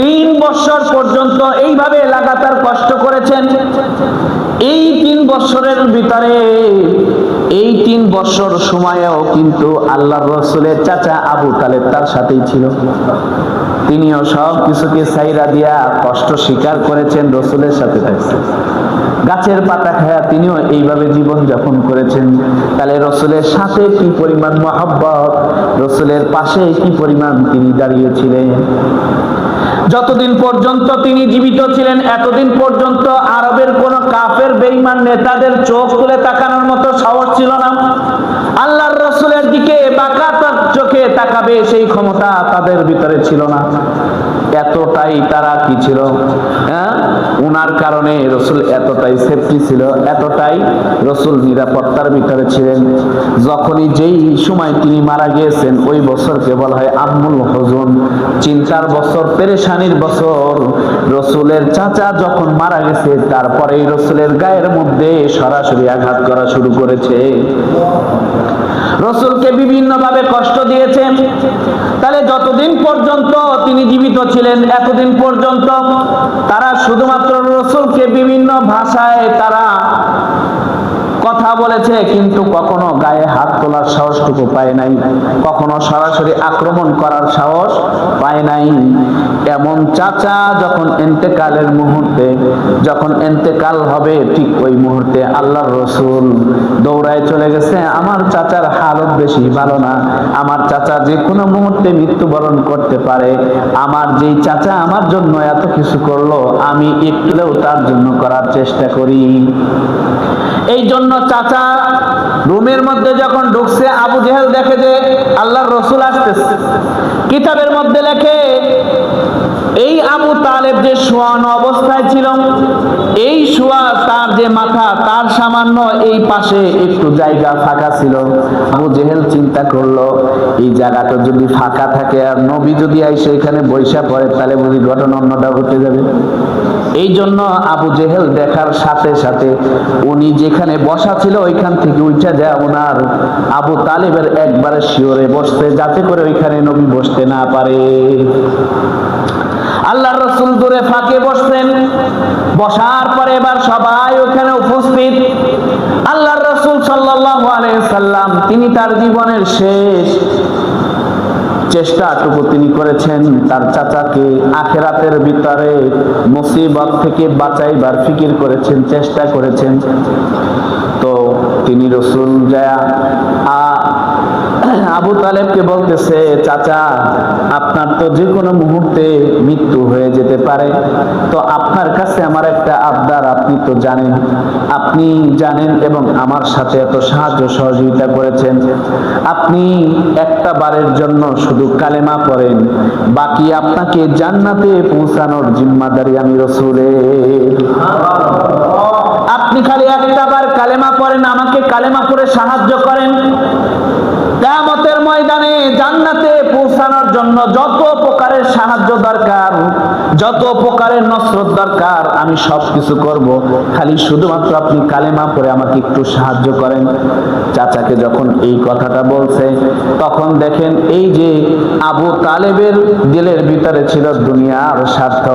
তিন বছর পর্যন্ত এইভাবে লাগাতার কষ্ট করেছেন। এই তিন বছরের ভিতরে, এই তিন বছর সময়েও কিন্তু আল্লাহ রসুলের চাচা আবু তালেব তার সাথেই ছিল। তিনিও সব কিছুকে সাইরা দিয়া কষ্ট স্বীকার করেছেন, রসুলের সাথে গাছের পাতা খায়া তিনিও এইভাবে জীবন যাপন করেছেন। তাহলে রসুলের সাথে কি পরিমাণ মহাব্বত, রসুলের পাশে কি পরিমাণ তিনি দাঁড়িয়েছিলেন? যতদিন পর্যন্ত তিনি জীবিত ছিলেন, এতদিন পর্যন্ত আরবের কোন কাফের বেইমান নেতাদের চোখ তুলে তাকানোর মতো সাহস ছিল না। আল্লাহর রসুলের দিকে চোখে তাকাবে সেই ক্ষমতা তাদের ভিতরে ছিল না। এতটাই তারা কি ছিল? হ্যাঁ? উনার কারণে রসুল এতটাই সেফটি ছিল, এতটাই রসুল নিরাপত্তার ভিতরে ছিলেন। যখনই যেই সময় তিনি মারা গিয়েছেন, ওই বছরকে বলা হয় আম্মুল হজুন চিন্তার বছর, পেরেশানির বছর। রসুলের চাচা যখন মারা গেছে, তারপরেই রসুলের গায়ের মধ্যে সরাসরি আঘাত করা শুরু করেছে। রসুলকে বিভিন্ন ভাবে কষ্ট দিয়েছেন তাহলে যতদিন পর্যন্ত তিনি জীবিত ছিলেন, এতদিন পর্যন্ত তারা শুধুমাত্র রসুলকে বিভিন্ন ভাষায় তারা কথা বলেছে, কিন্তু কখনো গায়ে হাত তোলার সাহসটুকু পায় নাই। কখনো সরাসরি আক্রমণ করার সাহস পায় নাই। এমন চাচা যখন এন্তেকালের মুহূর্তে, যখন এন্তেকাল হবে, ঠিক ওই মুহূর্তে আল্লাহ রসুল দৌড়ায় চলে গেছে, আমার চাচার হালত বেশি ভালো না। আমার চাচা যে কোনো মুহূর্তে মৃত্যুবরণ করতে পারে। আমার যেই চাচা আমার জন্য এত কিছু করল, আমি একটুলেও তার জন্য করার চেষ্টা করি। এই জন্য চাচা রুমের মধ্যে যখন ঢুকছে আবু জেহেল দেখে যে আল্লাহর রসুল আসতেছে। কিতাবের মধ্যে লেখে এই আবু তালেব যে শোয়ানো অবস্থায় ছিল, এই শোয়া তার যে মাথা, তার সামান্য এই পাশে একটু জায়গা ফাঁকা ছিল। আবু জেহেল চিন্তা করল, এই জায়গাটা যদি ফাঁকা থাকে আর নবী যদি আইসে এখানে বৈশা পড়ে, তাহলে বুঝি ঘটনা অন্যটা ঘটে যাবে। এই জন্য আবু জেহেল দেখার সাথে সাথে উনি যেখানে বসা ছিল, ওইখান থেকে উঠা যায় ওনার আবু তালেবের একবারে শিওরে বসতে, যাতে করে ওইখানে নবী বসতে না পারে। আল্লাহ রসুল দূরে ফাঁকে বসলেন বসার পরে এবার সবাই ওখানে উপস্থিত। আল্লাহ রসুল সাল্লাহ সাল্লাম, তিনি তার জীবনের শেষ চেষ্টাটুকু তিনি করেছেন। তার চাচাকে আখেরাতের ভিতরে মুসিবত থেকে বাঁচাইবার ফিকির করেছেন, চেষ্টা করেছেন। তো তিনি রসুল জয়া আবু তালেবকে বলতেছে, চাচা, আপনার তো যে কোনো মুহূর্তে মৃত্যু হয়ে যেতে পারে। তো আপনার কাছে আমার একটা আবদার, আপনি তো জানেন। আপনি জানেন এবং আমার সাথে এত সাহায্য সহযোগিতা করেছেন। আপনি একটা বারের জন্য শুধু কালেমা পড়েন। বাকি আপনাকে জান্নাতে পৌঁছানোর জিম্মাদারি আমি রসুলের। আপনি খালি একটা বার কালেমা পড়েন, আমাকে কালেমা পড়ে সাহায্য করেন। কেয়ামতের ময়দানে জান্নাতে পৌঁছানোর জন্য যত প্রকারের সাহায্য দরকার, যত প্রকারের নসরত দরকার, আমি সব কিছু করব। খালি শুধুমাত্র আপনি কালেমা পড়ে আমাকে একটু সাহায্য করেন। চাচাকে যখন এই কথাটা বলছে, তখন দেখেন এই যে আবু তালেবের দিলের ভিতরে ছিল দুনিয়ার স্বার্থ,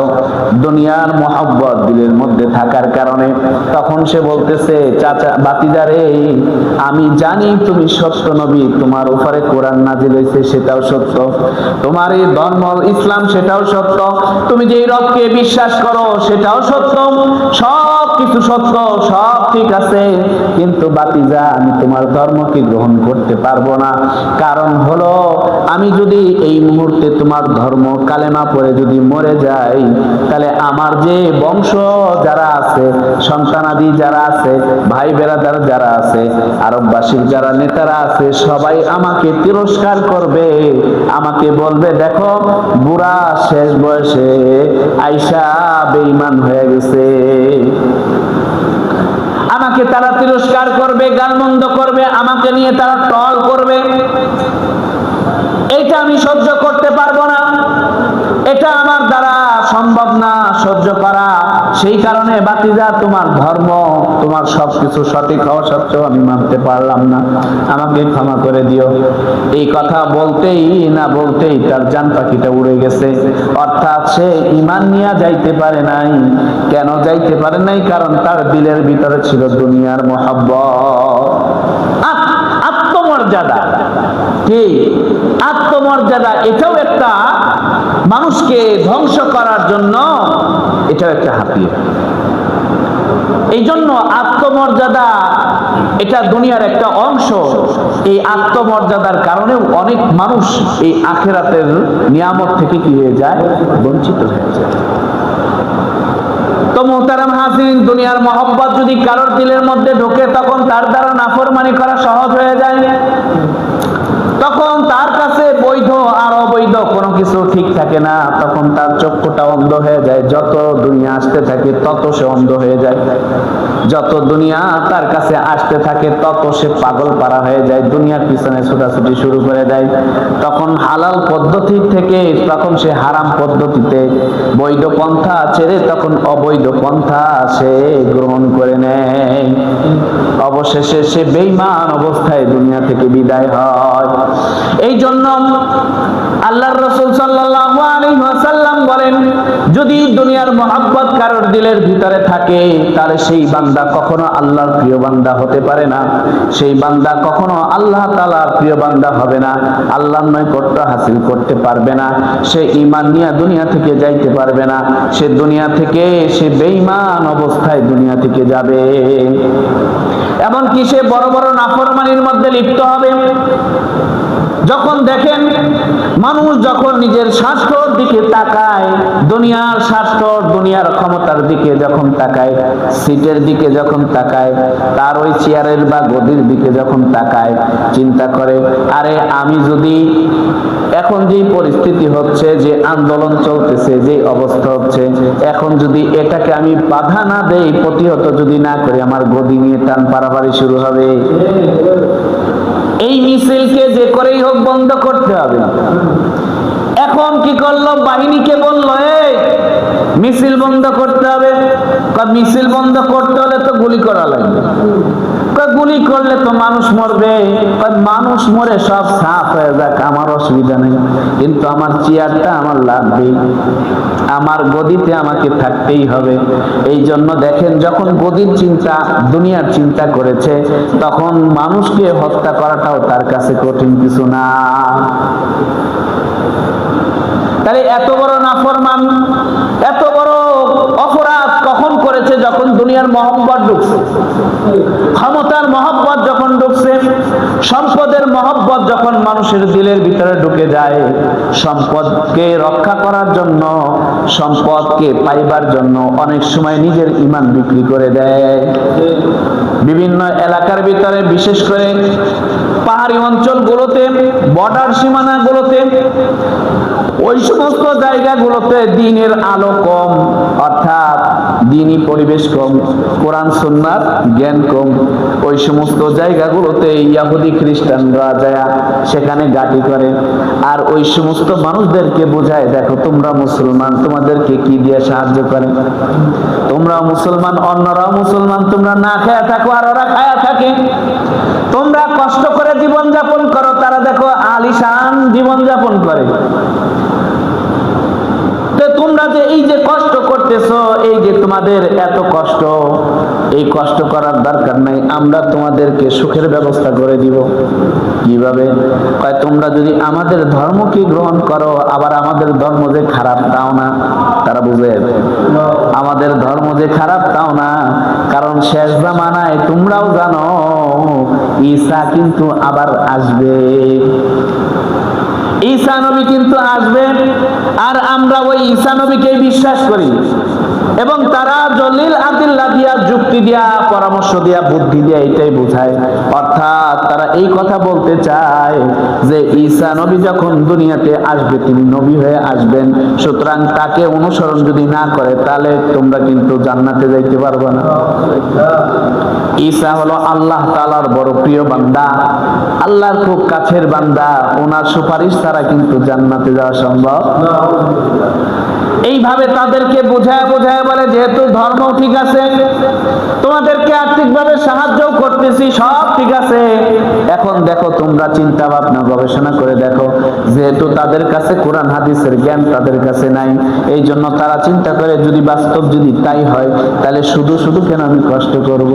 দুনিয়ার মহব্বত দিলের মধ্যে থাকার কারণে। তখন সে বলতেছে, চাচা বাতিদারে আমি জানি তুমি সত্য নবী, তোমার উপরে কোরআন নাজিল হয়েছে, সেটাও সত্য। তোমার এই ধর্ম ইসলাম, সেটাও সত্য। তুমি যে রবকে বিশ্বাস করো, সেটাও সত্য। সব কিছু সত্য, সব ঠিক আছে। কিন্তু বাতিজা, আমি তোমার ধর্মকে গ্রহণ করতে পারব না। কারণ হলো, আমি যদি এই মুহূর্তে তোমার ধর্ম কালেমা পড়ে যদি মরে যাই, তাহলে আমার যে বংশ যারা আছে, সন্তানাদি যারা আছে ভাই বেড়াদার যারা আছে, আরববাসীর যারা নেতারা আছে, সবাই আমাকে তিরস্কার করবে, আমাকে বলবে, দেখো, বুড়া শেষ বয়সে আইসা বেঈমান হয়ে গেছে। আমাকে তারা তিরস্কার করবে, গালমন্দ করবে, আমাকে নিয়ে তারা টল করবে। এটা আমি সহ্য করতে পারব না। এটা আমার দ্বারা সম্ভব না, সহ্য করা। সেই কারণে বাতিজা, তোমার ধর্ম, তোমার সবকিছু সঠিক হওয়া সত্ত্বেও আমি মানতে পারলাম না। আমাকে ক্ষমা করে দিও। এই কথা বলতেই না বলতেই তার জান পাখিটা উড়ে গেছে। অর্থাৎ সে ইমান নিয়ে যাইতে পারে নাই। কেন যাইতে পারে নাই? কারণ তার দিলের ভিতরে ছিল দুনিয়ার মহাব্বত। আত- আত্মমর্যাদা। কি আত্মমর্যাদা, এটাও একটা মানুষকে ধ্বংস করার জন্য এটাও একটা হাতিয়ার। এই জন্য আত্মমর্যাদা এটা দুনিয়ার একটা অংশ। এই আত্মমর্যাদার কারণেও অনেক মানুষ এই আখেরাতের নিয়ামত থেকে কি হয়ে যায়? বঞ্চিত হয়ে যায়। তো মোহতারাম হাসিন, দুনিয়ার মহব্বত যদি কারোর দিলের মধ্যে ঢোকে, তখন তার দ্বারা নাফরমানি করা সহজ হয়ে যায়। তখন তার কাছে বৈধ আর অবৈধ কোনো কিছু ঠিক থাকে না, তখন তার চক্ষুটা অন্ধ হয়ে যায়। যত দুনিয়া আসতে থাকে, তত সে অন্ধ হয়ে যায়। যত দুনিয়া তার কাছে আসতে থাকে, তত সে পাগল পারা হয়ে যায়। দুনিয়ার পিছনে ছোটাছুটি শুরু করে দেয়। তখন হালাল পদ্ধতি থেকে, তখন সে হারাম পদ্ধতিতে বৈধ পন্থা ছেড়ে তখন অবৈধ পন্থা সে গ্রহণ করে নেয়। অবশেষে সে বেইমান অবস্থায় দুনিয়া থেকে বিদায় হয়। এই জন্য আল্লাহর রসুল সাল্লাল্লাহু আলাইহি ওয়াসাল্লাম বলেন, যদি দুনিয়ার মহাব্বত কারোর দিলের ভিতরে থাকে, তাহলে সেই বান্দা কখনো আল্লাহর প্রিয় বান্দা হতে পারে না। সেই বান্দা কখনো আল্লাহ তাআলার প্রিয় বান্দা হবে না। আল্লাহর নৈকট্য হাসিল করতে পারবে না। সে ঈমান নিয়ে দুনিয়া থেকে যাইতে পারবে না। সে দুনিয়া থেকে, সে বেঈমান অবস্থায় দুনিয়া থেকে যাবে। এমনকি সে বড় বড় নাফরমানির মধ্যে লিপ্ত হবে। যখন দেখেন মানুষ যখন নিজের স্বাস্থ্যর দিকে তাকায়, দুনিয়ার স্বাস্থ্য, দুনিয়ার ক্ষমতার দিকে যখন তাকায়, সিটের দিকে যখন তাকায়, তার ওই চেয়ারের বা গদির দিকে যখন তাকায়, চিন্তা করে, আরে, আমি যদি এখন যে পরিস্থিতি হচ্ছে, যে আন্দোলন চলতেছে, যে অবস্থা হচ্ছে, এখন যদি এটাকে আমি বাধা না দেই, প্রতিহত যদি না করি, আমার গদি নিয়ে টান পারাপারি শুরু হবে। এই মিছিলকে যে করেই হোক বন্ধ করতে হবে। এখন কি করল? বাহিনীকে বলল, এই, মিছিল বন্ধ করতে হবে। মিছিল বন্ধ করতে হলে তো গুলি করা লাগবে। গুলি করলে তো মানুষ মরবে। মানুষ মরে সব সাফ হয়ে যাক, আমার অসুবিধা নেই। কিন্তু আমার চেয়ারটা আমার লাগবেই আমার গদিতে আমাকে থাকতেই হবে। এই জন্য দেখেন, যখন গদির চিন্তা, দুনিয়ার চিন্তা করেছে, তখন মানুষকে হত্যা করাটাও তার কাছে কঠিন কিছু না। তাহলে এত বড় নাফরমান, এত বড় করেছে যখন দুনিয়ার মহব্বত ঢুকছে ক্ষমতার মহব্বত যখন ঢুকছে সম্পদের মহব্বত যখন মানুষের দিলের ভিতরে ঢুকে যায়, সম্পদকে রক্ষা করার জন্য, সম্পদকে পাইবার জন্য অনেক সময় নিজের ইমান বিক্রি করে দেয়। বিভিন্ন এলাকার ভিতরে, বিশেষ করে পাহাড়ি অঞ্চলগুলোতে বর্ডার সীমানাগুলোতে, ওই সমস্ত জায়গাগুলোতে দিনের আলো কম, অর্থাৎ দিনই পরিবেশ কম, কোরআন সুন্নার জ্ঞান কম। ওই সমস্ত জায়গাগুলোতে ইয়াহুদি খ্রিস্টানরা যায়, সেখানে গাটি করে। আর ওই সমস্ত মানুষদেরকে বোঝায়, দেখো, তোমরা মুসলমান, তোমাদেরকে কি দিয়ে সাহায্য করে? তোমরা মুসলমান, অন্যরাও মুসলমান, তোমরা না খায়া থাকো আর ওরা খায়া থাকে। তোমরা কষ্ট করে জীবন যাপন করো, তারা দেখো আলিশান জীবন যাপন করে। তো তোমরা যে এই যে কষ্ট করতেছো, এই যে তোমাদের এত কষ্ট, এই কষ্ট করার দরকার নাই, আমরা তোমাদেরকে সুখের ব্যবস্থা করে দিব। কীভাবে? কয়, তোমরা যদি আমাদের ধর্মকে গ্রহণ করো, আবার আমাদের ধর্ম যে খারাপ, তাও না। তারা বুঝে? আমাদের ধর্ম যে খারাপ, তাও না। কারণ শেষ জামানায় তোমরাও জানো, ঈসা কিন্তু আবার আসবে। ঈসা নবী কিন্তু আসবেন আর আমরা ওই ঈসা নবীকে বিশ্বাস করি। এবং তারা জলিল আদিল্লা দিয়া যুক্তি দিয়া, পরামর্শ দিয়া, বুদ্ধি দিয়া এটাই বোঝায়। অর্থাৎ তারা এই কথা বলতে চায় যে ঈসা নবী যখন দুনিয়াতে আসবে, তিনি নবী হয়ে আসবেন। সুতরাং তাকে অনুসরণ যদি না করে, তাহলে তোমরা কিন্তু জান্নাতে যাইতে পারবে না। ঈসা হলো আল্লাহ তাআলার বড় প্রিয় বান্দা। আল্লাহর খুব কাছের বান্দা। ওনার সুপারিশ ছাড়া কিন্তু জান্নাতে যাওয়া সম্ভব এইভাবে তাদেরকে বোঝায় বোঝায় বলে, যেহেতু ধর্ম ঠিক আছে, তোমাদেরকে আর্থিকভাবে সাহায্য করতেছি, সব ঠিক আছে। এখন দেখো তোমরা চিন্তা ভাবনা গবেষণা করে দেখো, যেহেতু তাদের কাছে কোরআন, হাদিসের জ্ঞান তাদের কাছে নাই এই জন্য তারা চিন্তা করে, যদি বাস্তব যদি তাই হয়, তাহলে শুধু শুধু কেন আমি কষ্ট করব?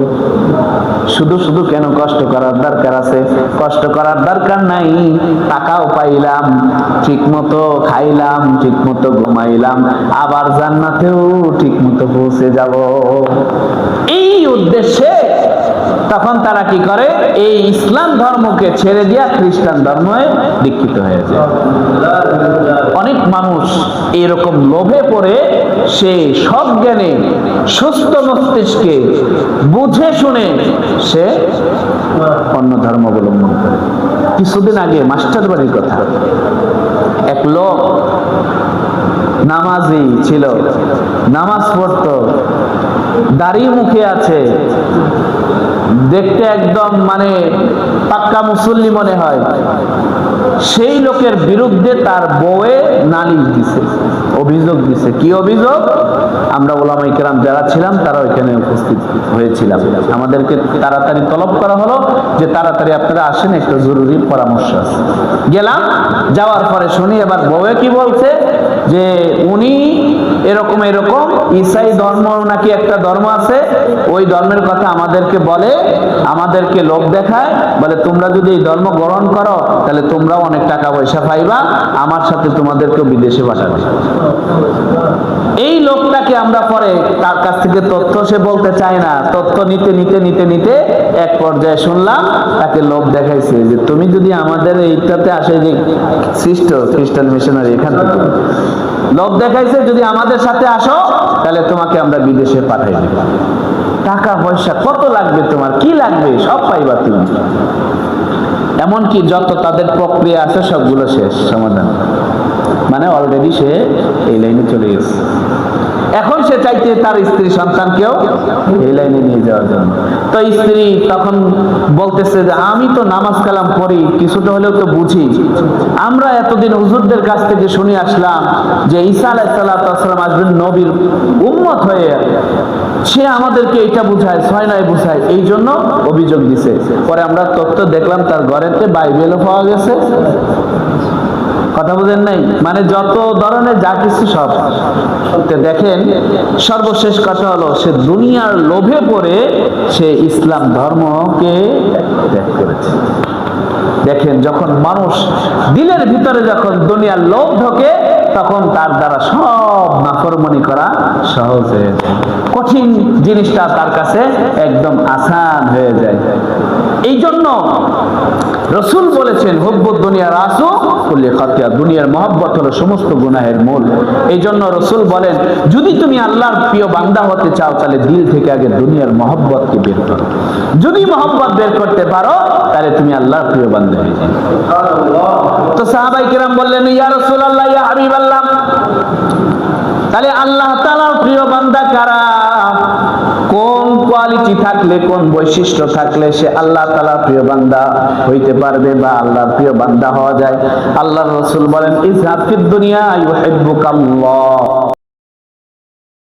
শুধু শুধু কেন কষ্ট করার দরকার আছে? কষ্ট করার দরকার নাই, টাকাও পাইলাম ঠিক মতো খাইলাম ঠিক মতো ঘুমাইলাম আবার জান্নাতেও ঠিক মতো পৌঁছে যাব। এই উদ্দেশ্যে তখন তারা কি করে? এই ইসলাম ধর্মকে ছেড়ে দিয়া খ্রিস্টান ধর্মে দীক্ষিত হয়ে যায়। অনেক মানুষ এরকম লোভে পড়ে, সে সব জ্ঞানে সুস্থ মস্তিষ্কে বুঝে শুনে সে অন্য ধর্ম অবলম্বন করে। কিছুদিন আগে মাস্টার বাড়ির কথা। এক লোক নামাজি ছিল। নামাজ পড়ত। দাড়ি মুখে আছে। দেখতে একদম মানে পাক্কা মুসল্লি মনে হয়। সেই লোকের বিরুদ্ধে তার বউয়ে নালিশ দিছে। অভিযোগ দিছে। কি অভিযোগ? আমরা ওলামাই কেরাম যারা ছিলাম, তারা ওইখানে উপস্থিত হয়েছিলাম। আমাদেরকে তাড়াতাড়ি তলব করা হলো যে তাড়াতাড়ি আপনারা আসেন, একটু জরুরি পরামর্শ আছে। গেলাম, যাওয়ার পরে শুনি এবার বউয়ে কি বলছে যে উনি এরকম এরকম ইসাই ধর্ম নাকি একটা ধর্ম আছে, ওই ধর্মের কথা আমাদেরকে বলে, আমাদেরকে লোক দেখায়, বলে তোমরা যদি এই ধর্ম গ্রহণ করো, তাহলে তোমরাও অনেক টাকা পয়সা পাইবা, আমার সাথে তোমাদেরকেও বিদেশে পাঠাবে। এই লোকটাকে আমরা পরে তার কাছ থেকে তথ্য সে বলতে চায় না। তথ্য নিতে নিতে নিতে নিতে এক পর্যায়ে শুনলাম, তাকে লোক দেখাইছে যে তুমি যদি আমাদের এইটাতে আসে যে সৃষ্ট খ্রিস্টান মিশনারি এখান থেকে। লোক দেখাইছে, যদি আমাদের সাথে আসো, তাহলে তোমাকে আমরা বিদেশে পাঠাই দেব। টাকা, পয়সা, কত লাগবে তোমার? কি লাগবে? সব পাইবা তুমি। এমনকি যত তাদের প্রক্রিয়া আছে, সবগুলো শেষ, সমাধান। মানে অলরেডি সে এই লাইনে চলে গেছে। এখন সে চাইছে তার স্ত্রী সন্তানকেও এই লাইনে নিয়ে যাওয়ার জন্য। তো স্ত্রী তখন বলতেছে যে, আমি তো নামাজ কালাম পড়ি, কিছুটা হলেও তো বুঝি। আমরা এতদিন হুজুরদের কাছ থেকে শুনে আসলাম যে ঈসা আলাইসাল্লাম আসবেন নবীর উম্মত হয়ে। সে আমাদেরকে এটা বুঝায়, ছয় নয় বুঝায়, এই জন্য অভিযোগ দিছে। পরে আমরা তথ্য দেখলাম, তার ঘরেতে বাইবেলও পাওয়া গেছে। কথা বুঝেন নাই? মানে যত ধরনের যা কিছু সব। দেখেন, সর্বশেষ কথা হলো, সে দুনিয়ার লোভে পড়ে সে ইসলাম ধর্মকে ত্যাগ করেছে। দেখেন, যখন মানুষ দিলের ভিতরে যখন দুনিয়ার লোভ ঢোকে, তখন তার দ্বারা সব নাফরমনি করা সহজ হয়ে যায়। কঠিন জিনিসটা তার কাছে একদম আসান হয়ে যায়। এই জন্য রসুল বলেছেন হব্বত দুনিয়া রাসু করলে খাতিয়া দুনিয়ার মহব্বত হলো সমস্ত গুনাহের মূল। এই জন্য রসুল বলেন, যদি তুমি আল্লাহর প্রিয় বান্দা হতে চাও, তাহলে দিল থেকে আগে দুনিয়ার মহব্বতকে বের করো। যদি মহব্বত বের করতে পারো, তাহলে তুমি আল্লাহর প্রিয় বান্দা হয়ে যাবে। তো সাহাবাই কিরাম বললেন, ইয়া রসুল আল্লাহ ইয়া হাবিব আল্লাহ তাহলে আল্লাহ তালার প্রিয় বান্দা কারা? কোয়ালিটি থাকলে, কোন বৈশিষ্ট্য থাকলে সে আল্লাহ তালা প্রিয় বান্দা হইতে পারবে বা আল্লাহ প্রিয় বান্দা হওয়া যায়। আল্লাহ রসুল বলেন ইসহাফিদ দুনিয়া